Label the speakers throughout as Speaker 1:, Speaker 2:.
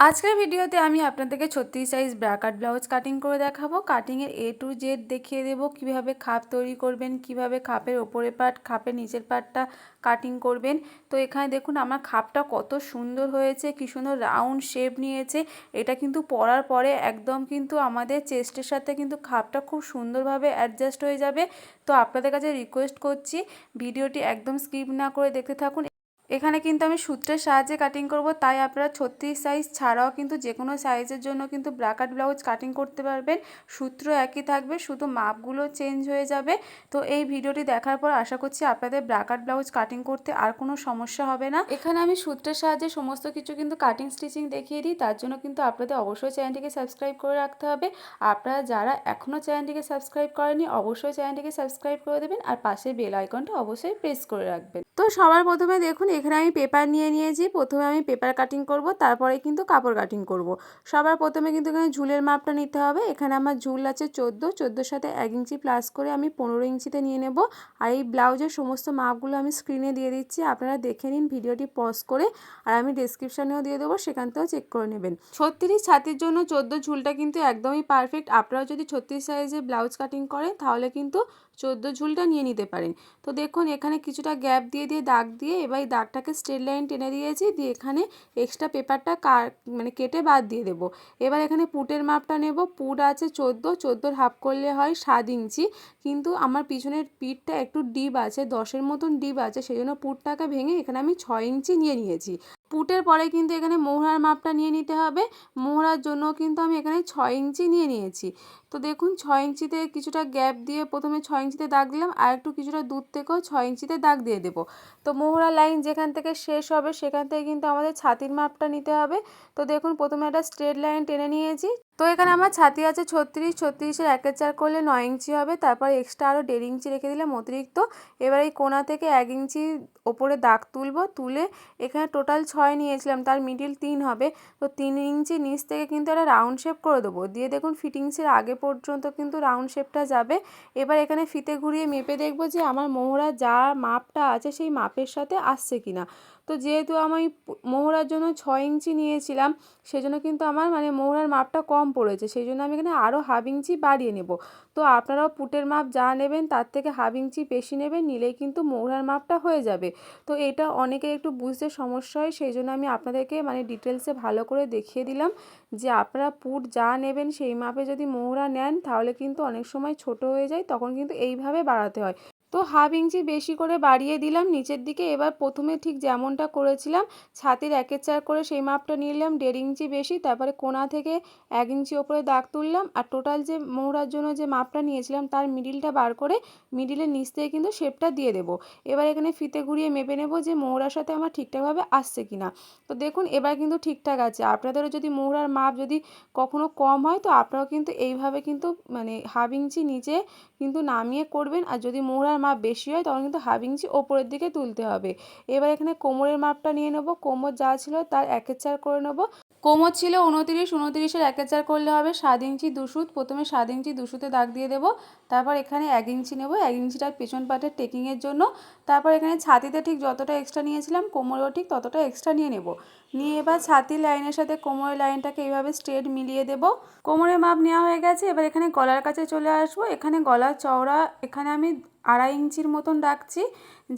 Speaker 1: আজকের ভিডিওতে আমি আপনাদেরকে ছত্রিশ সাইজ ব্রাকাট ব্লাউজ কাটিং করে দেখাবো। কাটিংয়ের এ টু জেড দেখিয়ে দেবো, কীভাবে খাপ তৈরি করবেন, কীভাবে খাপের ওপরে পার্ট খাপের নিচের পার্টটা কাটিং করবেন। তো এখানে দেখুন আমার খাপটা কত সুন্দর হয়েছে, কী সুন্দর রাউন্ড শেপ নিয়েছে। এটা কিন্তু পরার পরে একদম কিন্তু আমাদের চেস্টের সাথে কিন্তু খাপটা খুব সুন্দরভাবে অ্যাডজাস্ট হয়ে যাবে। তো আপনাদের কাছে রিকোয়েস্ট করছি, ভিডিওটি একদম স্কিপ না করে দেখতে থাকুন। এখানে কিন্তু আমি সূত্রের সাহায্যে কাটিং করব, তাই আপনারা ছত্রিশ সাইজ ছাড়াও কিন্তু যে কোনো সাইজের জন্য কিন্তু ব্রাকাট ব্লাউজ কাটিং করতে পারবেন। সূত্র একই থাকবে, শুধু মাপগুলো চেঞ্জ হয়ে যাবে। তো এই ভিডিওটি দেখার পর আশা করছি আপনাদের ব্রাকাট ব্লাউজ কাটিং করতে আর কোনো সমস্যা হবে না। এখানে আমি সূত্রের সাহায্যে সমস্ত কিছু কিন্তু কাটিং স্টিচিং দেখিয়ে দিই, তার জন্য কিন্তু আপনাদের অবশ্যই চ্যানেলটিকে সাবস্ক্রাইব করে রাখতে হবে। আপনারা যারা এখনও চ্যানেলটিকে সাবস্ক্রাইব করেনি অবশ্যই চ্যানেলটিকে সাবস্ক্রাইব করে দেবেন আর পাশে বেল আইকনটা অবশ্যই প্রেস করে রাখবেন। তো সবার প্রথমে দেখুন এখানে আমি পেপার নিয়ে নিয়েছি। প্রথমে আমি পেপার কাটিং করব, তারপরে কিন্তু কাপড় কাটিং করব। সবার প্রথমে কিন্তু এখানে ঝুলের মাপটা নিতে হবে। এখানে আমার ঝুল আছে চোদ্দ। চোদ্দোর সাথে এক ইঞ্চি প্লাস করে আমি পনেরো ইঞ্চিতে নিয়ে নেব। আর এই ব্লাউজের সমস্ত মাপগুলো আমি স্ক্রিনে দিয়ে দিচ্ছি। আপনারা দেখে নিন, ভিডিওটি পজ করে। আর আমি ডিসক্রিপশানেও দিয়ে দেবো, সেখান থেকেও চেক করে নেবেন। ছত্রিশ ছাতির জন্য চোদ্দ ঝুলটা কিন্তু একদমই পারফেক্ট আপনারাও যদি ছত্রিশ সাইজে ব্লাউজ কাটিং করেন, তাহলে কিন্তু চোদ্দ ঝুলটা নিয়ে নিতে পারেন। তো দেখুন, এখানে কিছুটা গ্যাপ দিয়ে দিয়ে দাগ দিয়ে এবার এই দাগটাকে স্ট্রেট লাইন টেনে দিয়েছি, দিয়ে এখানে এক্সট্রা পেপারটা কার মানে কেটে বাদ দিয়ে দেবো। এবার এখানে পুটের মাপটা নেব। পুট আছে চোদ্দ, চোদ্দোর হাফ করলে হয় সাত ইঞ্চি। কিন্তু আমার পিছনের পিঠটা একটু ডিপ আছে, দশের মতন ডিপ আছে সেই জন্য পুটটাকে ভেঙে এখানে আমি ছয় ইঞ্চি নিয়ে নিয়েছি। পুটের পরে কিন্তু এখানে মোহরার মাপটা নিয়ে নিতে হবে। মোহরার জন্য কিন্তু আমি এখানে ছয় ইঞ্চি নিয়ে নিয়েছি। তো দেখুন, ছয় ইঞ্চিতে কিছুটা গ্যাপ দিয়ে প্রথমে ছয় ইঞ্চিতে দাগ দিলাম, আর একটু কিছুটা দূর থেকেও ছয় ইঞ্চিতে দাগ দিয়ে দেবো। তো মোহরা লাইন যেখান থেকে শেষ হবে, সেখান থেকে কিন্তু আমাদের ছাতির মাপটা নিতে হবে। তো দেখুন, প্রথমে একটা স্ট্রেট লাইন টেনে নিয়েছি। তো এখানে আমার ছাতি আছে ছত্রিশ, ছত্রিশের একের চার করলে নয় ইঞ্চি হবে, তারপর এক্সট্রা আরও দেড় ইঞ্চি রেখে দিলাম অতিরিক্ত। এবার এই কোনা থেকে এক ইঞ্চি ওপরে দাগ তুলবো, তুলে এখানে টোটাল ছয় নিয়েছিলাম, তার মিডিল তিন হবে। তো তিন ইঞ্চি নিচ থেকে কিন্তু একটা রাউন্ড শেপ করে দেবো। দিয়ে দেখুন ফিটিংসের আগে পর্যন্ত কিন্তু রাউন্ড শেপটা যাবে। এবার এখানে ফিতে ঘুরিয়ে মেপে দেখব যে আমার মোহরা যা মাপটা আছে সেই মাপের সাথে আসছে কিনা। তো যেহেতু আমি মোহরার জন্য ছয় ইঞ্চি নিয়েছিলাম সেই জন্য কিন্তু আমার মানে মোহরার মাপটা কম পড়েছে সেই জন্য আমি এখানে আরও হাফ ইঞ্চি বাড়িয়ে নেব। তো আপনারাও পুটের মাপ যা নেবেন তার থেকে হাফ ইঞ্চি বেশি নেবেন, নিলেই কিন্তু মোহরার মাপটা হয়ে যাবে। তো এটা অনেকে একটু বুঝতে সমস্যা হয় সেই জন্য আমি আপনাদেরকে মানে ডিটেলসে ভালো করে দেখিয়ে দিলাম যে আপনারা পুট যা নেবেন সেই মাপে যদি মোহরা নেন, তাহলে কিন্তু অনেক সময় ছোট হয়ে যায়, তখন কিন্তু এইভাবে বাড়াতে হয়। তো হাফ ইঞ্চি বেশি করে বাড়িয়ে দিলাম, নিচের দিকে এবার প্রথমে ঠিক যেমনটা করেছিলাম, ছাতির একের চার করে সেই মাপটা নিলাম, দেড় ইঞ্চি বেশি, তারপরে কোনা থেকে এক ইঞ্চি ওপরে দাগ তুললাম আর টোটাল যে মোহরার জন্য যে মাপটা নিয়েছিলাম তার মিডিলটা বার করে মিডিলের নিচ থেকে কিন্তু শেপটা দিয়ে দেবো। এবার এখানে ফিতে ঘুরিয়ে মেপে নেব যে মোহরার সাথে আমার ঠিকঠাকভাবে আসছে কিনা। তো দেখুন এবার কিন্তু ঠিকঠাক আছে, আপনাদেরও যদি মোহরার মাপ যদি কখনো কম হয় তো আপনারাও কিন্তু এইভাবে কিন্তু মানে হাফ ইঞ্চি নিচে কিন্তু নামিয়ে করবেন আর যদি মোহরার মাপ বেশি হয়, তখন কিন্তু হাফ ইঞ্চি ওপরের দিকে তুলতে হবে। এবার এখানে কোমরের মাপটা নিয়ে নেব। কোমর যা ছিল তার একের চার করে নেব। কোমর ছিল উনতিরিশ উনতিরিশের একের চার করলে হবে সাত ইঞ্চি দুশুত প্রথমে সাত ইঞ্চি দুশুতে দাগ দিয়ে দেবো। তারপর এখানে এক ইঞ্চি নেব। এক ইঞ্চিটা পেছন পাটের টেকিংয়ের জন্য। তারপর এখানে ছাতিতে ঠিক যতটা এক্সট্রা নিয়েছিলাম, কোমরেও ঠিক ততটা এক্সট্রা নিয়ে নেব। নিয়ে এবার ছাতির লাইনের সাথে কোমরের লাইনটাকে এইভাবে স্ট্রেট মিলিয়ে দেব। কোমরের মাপ নেওয়া হয়ে গেছে। এবার এখানে গলার কাছে চলে আসব। এখানে গলার চওড়া, এখানে আমি আড়াই ইঞ্চির মতন রাখছি।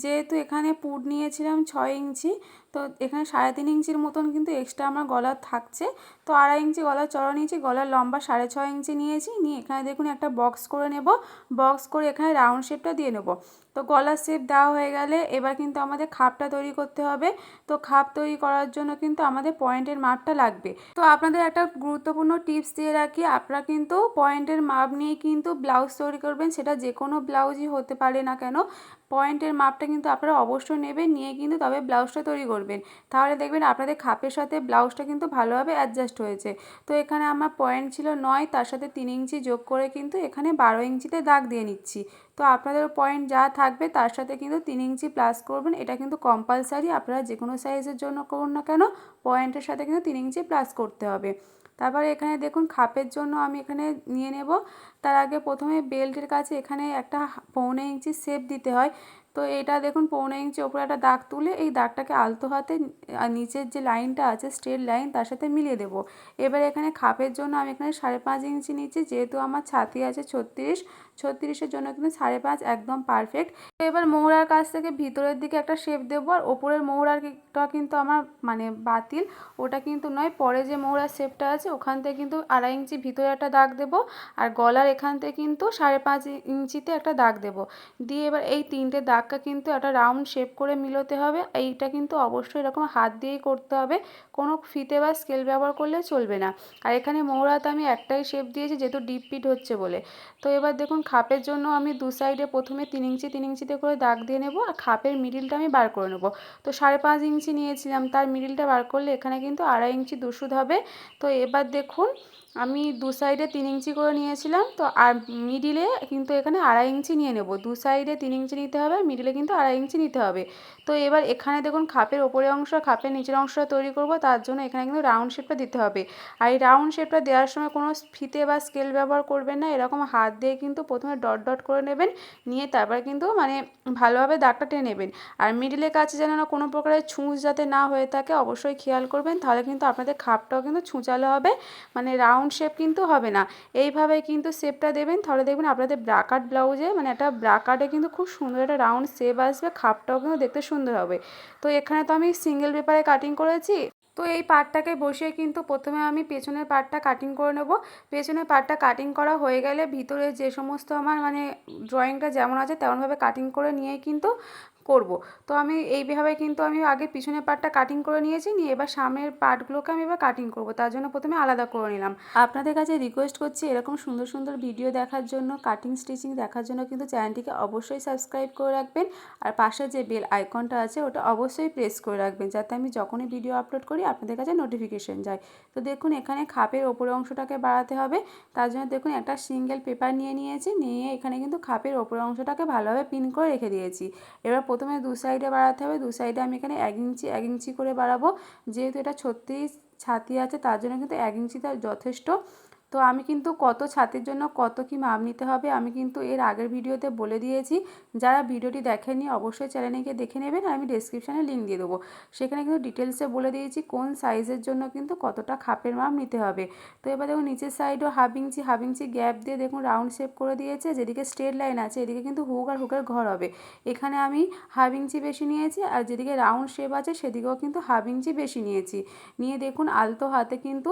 Speaker 1: যেহেতু এখানে পুট নিয়েছিলাম ছয় ইঞ্চি, তো এখানে সাড়ে তিন ইঞ্চির মতন কিন্তু এক্সট্রা আমার গলা থাকছে। তো আড়াই ইঞ্চি গলার চড়া নিয়েছি, গলার লম্বা সাড়ে ছয় ইঞ্চি নিয়েছি। নিয়ে এখানে দেখুন একটা বক্স করে নেব। বক্স করে এখানে রাউন্ড শেপটা দিয়ে নেব। তো গলার শেপ দেওয়া হয়ে গেলে এবার কিন্তু আমাদের খাপটা তৈরি করতে হবে। তো খাপ তৈরি করার জন্য কিন্তু আমাদের পয়েন্টের মাপটা লাগবে। তো আপনাদের একটা গুরুত্বপূর্ণ টিপস দিয়ে রাখি, আপনারা কিন্তু পয়েন্টের মাপ নিয়ে কিন্তু ব্লাউজ তৈরি করবেন। সেটা যে কোনো ব্লাউজই হতে পারে না কেন। পয়েন্টের মাপটা কিন্তু আপনারা অবশ্যই নেবেন, নিয়ে কিন্তু তবে ব্লাউজটা তৈরি করবেন। তাহলে দেখবেন আপনাদের খাপের সাথে ব্লাউজটা কিন্তু ভালোভাবে অ্যাডজাস্ট হয়েছে। তো এখানে আমার পয়েন্ট ছিল নয়, তার সাথে তিন ইঞ্চি যোগ করে কিন্তু এখানে বারো ইঞ্চিতে দাগ দিয়ে নিচ্ছি। তো আপনাদের পয়েন্ট যা থাকবে, তার সাথে কিন্তু তিন ইঞ্চি প্লাস করবেন, এটা কিন্তু কম্পালসারি আপনারা যে কোনো সাইজের জন্য করুন না কেন, পয়েন্টের সাথে কিন্তু তিন ইঞ্চি প্লাস করতে হবে। তারপরে এখানে দেখুন, খাপের জন্য আমি এখানে নিয়ে নেব। তার আগে প্রথমে বেল্টের কাছে এখানে একটা পৌনে ইঞ্চি শেপ দিতে হয়। তো এটা দেখুন, পৌনে ইঞ্চি ওপরে একটা দাগ তুলে এই দাগটাকে আলতো হাতে নিচের যে লাইনটা আছে, স্ট্রেট লাইন, তার সাথে মিলিয়ে দেবো। এবার এখানে খাপের জন্য আমি এখানে সাড়ে পাঁচ ইঞ্চি নিচ্ছি, যেহেতু আমার ছাতি আছে ছত্রিশ, ছত্রিশের জন্য কিন্তু সাড়ে পাঁচ একদম পারফেক্ট এবার মোহরার কাছ থেকে ভিতরের দিকে একটা শেপ দেবো, আর ওপরের মোহরারটা কিন্তু আমার মানে বাতিল, ওটা কিন্তু নয়, পরে যে মোহরার শেপটা আছে, ওখান থেকে কিন্তু আড়াই ইঞ্চি ভিতরে একটা দাগ দেবো, আর গলার এখান থেকে কিন্তু সাড়ে পাঁচ ইঞ্চিতে একটা দাগ দেবো। দিয়ে এবার এই তিনটে দাগটা কিন্তু একটা রাউন্ড শেপ করে মিলোতে হবে। এইটা কিন্তু অবশ্যই এরকম হাত দিয়েই করতে হবে। কোনো ফিতে বা স্কেল ব্যবহার করলে চলবে না। আর এখানে মোহরাতে আমি একটাই শেপ দিয়েছি, যেহেতু ডিপ পিট হচ্ছে বলে। তো এবার দেখুন, খাপের জন্য আমি দু সাইডে প্রথমে তিন ইঞ্চি, তিন ইঞ্চিতে করে দাগ দিয়ে নেব আর খাপের মিডিলটা আমি বার করে নেব। তো সাড়ে পাঁচ ইঞ্চি নিয়েছিলাম, তার মিডিলটা বার করলে এখানে কিন্তু আড়াই ইঞ্চি দুশুদ হবে। তো এবার দেখুন, আমি দু সাইডে তিন ইঞ্চি করে নিয়েছিলাম। তো আর মিডিলে কিন্তু এখানে আড়াই ইঞ্চি নিয়ে নেব। দু সাইডে তিন ইঞ্চি নিতে হবে আর মিডিলে কিন্তু আড়াই ইঞ্চি নিতে হবে। তো এবার এখানে দেখুন খাপের ওপরের অংশ, খাপের নিচের অংশটা তৈরি করব, তার জন্য এখানে কিন্তু রাউন্ড শেপটা দিতে হবে। আর এই রাউন্ড শেপটা দেওয়ার সময় কোনো ফিতে বা স্কেল ব্যবহার করবেন না, এরকম হাত দিয়ে কিন্তু প্রথমে ডট ডট করে নেবেন, নিয়ে তারপর কিন্তু মানে ভালোভাবে দাগটা টেনে নেবেন। আর মিডিলের কাছে যেন না কোনো প্রকারের ছুঁচ যাতে না হয়ে থাকে, অবশ্যই খেয়াল করবেন, তাহলে কিন্তু আপনাদের খাপটাও কিন্তু ছুঁচালো হবে মানে রাউন্ড শেপ কিন্তু হবে না। এইভাবে কিন্তু শেপটা দেবেন, তাহলে দেখবেন আপনাদের ব্রাকাট ব্লাউজে মানে একটা ব্রাকাটে কিন্তু খুব সুন্দর একটা রাউন্ড শেপ আসবে, খাপটাও কিন্তু দেখতে সুন্দর হবে। তো এখানে তো আমি সিঙ্গেল পেপারে কাটিং করেছি। তো এই পার্টটাকে বসিয়ে কিন্তু প্রথমে আমি পেছনের পার্টটা কাটিং করে নেব। পেছনের পার্টটা কাটিং করা হয়ে গেলে ভিতরে যে সমস্ত আমার মানে ড্রয়িংটা যেমন আছে, তেমনভাবে কাটিং করে নিয়েই কিন্তু করব। তো আমি এইভাবে কিন্তু আমি আগে পিছনের পার্টটা কাটিং করে নিয়েছি, নিয়ে এবার সামনের পার্টগুলোকে আমি এবার কাটিং করব। তার জন্য প্রথমে আলাদা করে নিলাম। আপনাদের কাছে রিকোয়েস্ট করছি এরকম সুন্দর সুন্দর ভিডিও দেখার জন্য কাটিং স্টিচিং দেখার জন্য কিন্তু চ্যানেলটিকে অবশ্যই সাবস্ক্রাইব করে রাখবেন। আর পাশে যে বেল আইকনটা আছে, ওটা অবশ্যই প্রেস করে রাখবেন, যাতে আমি যখনই ভিডিও আপলোড করি, আপনাদের কাছে নোটিফিকেশন যায়। তো দেখুন, এখানে খাপের ওপরের অংশটাকে বাড়াতে হবে। তার জন্য দেখুন, একটা সিঙ্গেল পেপার নিয়ে নিয়েছি, নিয়ে এখানে কিন্তু খাপের ওপরের অংশটাকে ভালোভাবে পিন করে রেখে দিয়েছি। এবার প্রথমে দু সাইডে বাড়াতে হবে, দু সাইডে আমি এখানে এক ইঞ্চি এক ইঞ্চি করে বাড়াবো। যেহেতু এটা ছত্রিশ ছাতি আছে, তার জন্য কিন্তু এক ইঞ্চিটা যথেষ্ট তো আমি কিন্তু কত ছাতির জন্য কত কি মাপ নিতে হবে আমি কিন্তু এর আগের ভিডিওতে বলে দিয়েছি। যারা ভিডিওটি দেখেননি অবশ্যই চ্যানেলে গিয়ে দেখে নেবেন আমি ডেসক্রিপশানে লিঙ্ক দিয়ে দেবো। সেখানে কিন্তু ডিটেলসে বলে দিয়েছি কোন সাইজের জন্য কিন্তু কতটা খাপের মাপ নিতে হবে। তো এবার দেখুন নিচের সাইডও হাফ ইঞ্চি গ্যাপ দিয়ে দেখুন রাউন্ড শেপ করে দিয়েছে, যেদিকে স্ট্রেট লাইন আছে এদিকে কিন্তু হুক আর হুকের ঘর হবে। এখানে আমি ইঞ্চি বেশি নিয়েছি আর যেদিকে রাউন্ড শেপ আছে সেদিকেও কিন্তু ইঞ্চি বেশি নিয়েছি। নিয়ে দেখুন আলতো হাতে কিন্তু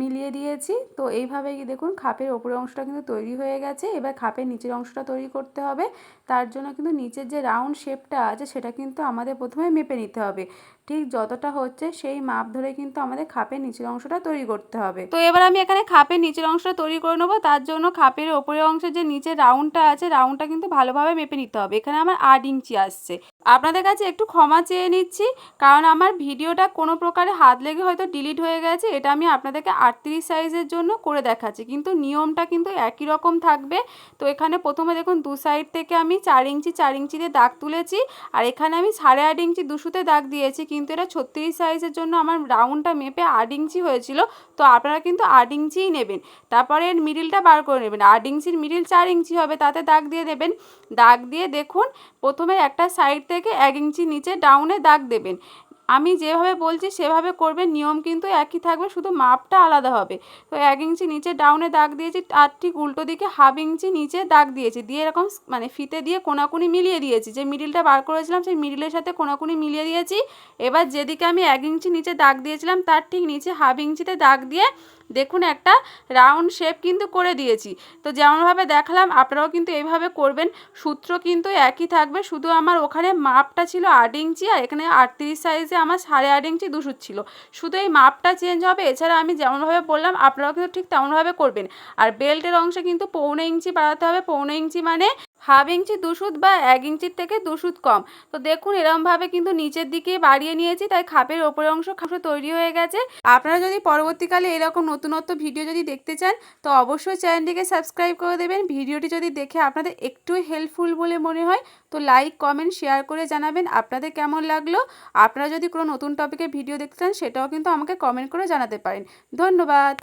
Speaker 1: মিলিয়ে দিয়েছি। তো এইভাবেই দেখুন, খাপের ওপরের অংশটা কিন্তু তৈরি হয়ে গেছে। এবার খাপের নিচের অংশটা তৈরি করতে হবে। তার জন্য কিন্তু নিচের যে রাউন্ড শেপটা আছে, সেটা কিন্তু আমাদের প্রথমে মেপে নিতে হবে। ঠিক যতটা হচ্ছে, সেই মাপ ধরে কিন্তু আমাদের খাপের নিচের অংশটা তৈরি করতে হবে। তো এবার আমি এখানে খাপের নিচের অংশটা তৈরি করে নেব। তার জন্য খাপের ওপরের অংশের যে নিচের রাউন্ডটা আছে রাউন্ডটা কিন্তু ভালোভাবে মেপে নিতে হবে। এখানে আমার আট ইঞ্চি আসছে। আপনাদের কাছে একটু ক্ষমা চেয়ে নিচ্ছি, কারণ আমার ভিডিওটা কোনো প্রকারে হাত লেগে হয়তো ডিলিট হয়ে গেছে, এটা আমি আপনাদেরকে আটত্রিশ সাইজের জন্য করে দেখাচ্ছি। কিন্তু নিয়মটা কিন্তু একই রকম থাকবে। তো এখানে প্রথমে দেখুন, দু সাইড থেকে আমি চার ইঞ্চি, চার ইঞ্চিতে দাগ তুলেছি আর এখানে আমি সাড়ে আট ইঞ্চি দুশোতে দাগ দিয়েছি। কিন্তু এটা ছত্রিশ সাইজের জন্য আমার রাউন্ডটা মেপে আট ইঞ্চি হয়েছিল। তো আপনারা কিন্তু আট ইঞ্চিই নেবেন। তারপরে মিডিলটা বার করে নেবেন। আট ইঞ্চির মিডিল চার ইঞ্চি হবে, তাতে দাগ দিয়ে দেবেন। দাগ দিয়ে দেখুন, প্রথমে একটা সাইড থেকে এক ইঞ্চি নিচে ডাউনে দাগ দেবেন। আমি যেভাবে বলছি, সেভাবে করবে, নিয়ম কিন্তু একই থাকবে, শুধু মাপটা আলাদা হবে। তো এক ইঞ্চি নিচে ডাউনে দাগ দিয়েছি, আর ঠিক উল্টো দিকে হাফ ইঞ্চি নিচে দাগ দিয়েছি, দিয়ে এরকম মানে ফিতে দিয়ে কোনাকুনি মিলিয়ে দিয়েছি। যে মিডিলটা বার করেছিলাম, সেই মিডিলের সাথে কোনাকুনি মিলিয়ে দিয়েছি। এবার যেদিকে আমি এক ইঞ্চি নিচে দাগ দিয়েছিলাম, তার ঠিক নিচে হাফ ইঞ্চিতে দাগ দিয়ে দেখুন একটা রাউন্ড শেপ কিন্তু করে দিয়েছি। তো যেমনভাবে দেখালাম, আপনারাও কিন্তু এইভাবে করবেন। সূত্র কিন্তু একই থাকবে, শুধু আমার ওখানে মাপটা ছিল আট ইঞ্চি আর এখানে আটত্রিশ সাইজে আমার সাড়ে আট ইঞ্চি দুশো ছিল। শুধু এই মাপটা চেঞ্জ হবে, এছাড়া আমি যেমনভাবে বললাম, আপনারাও কিন্তু ঠিক তেমনভাবে করবেন। আর বেল্টের অংশে কিন্তু পৌনে ইঞ্চি বাড়াতে হবে। পৌনে ইঞ্চি মানে হাফ ইঞ্চি দুশুদ বা এক ইঞ্চির থেকে দুশুদ কম। তো দেখুন, এরমভাবে কিন্তু নিচের দিকে বাড়িয়ে নিয়েছি, তাই খাপের ওপরের অংশ খাপে তৈরি হয়ে গেছে। আপনারা যদি পরবর্তীকালে এরকম নতুনত্ব ভিডিও যদি দেখতে চান, তো অবশ্যই চ্যানেলটিকে সাবস্ক্রাইব করে দেবেন। ভিডিওটি যদি দেখে আপনাদের একটু হেল্পফুল বলে মনে হয়, তো লাইক, কমেন্ট, শেয়ার করে জানাবেন আপনাদের কেমন লাগল। আপনারা যদি কোনো নতুন টপিকে ভিডিও দেখতে চান, সেটাও কিন্তু আমাকে কমেন্ট করে জানাতে পারেন। ধন্যবাদ।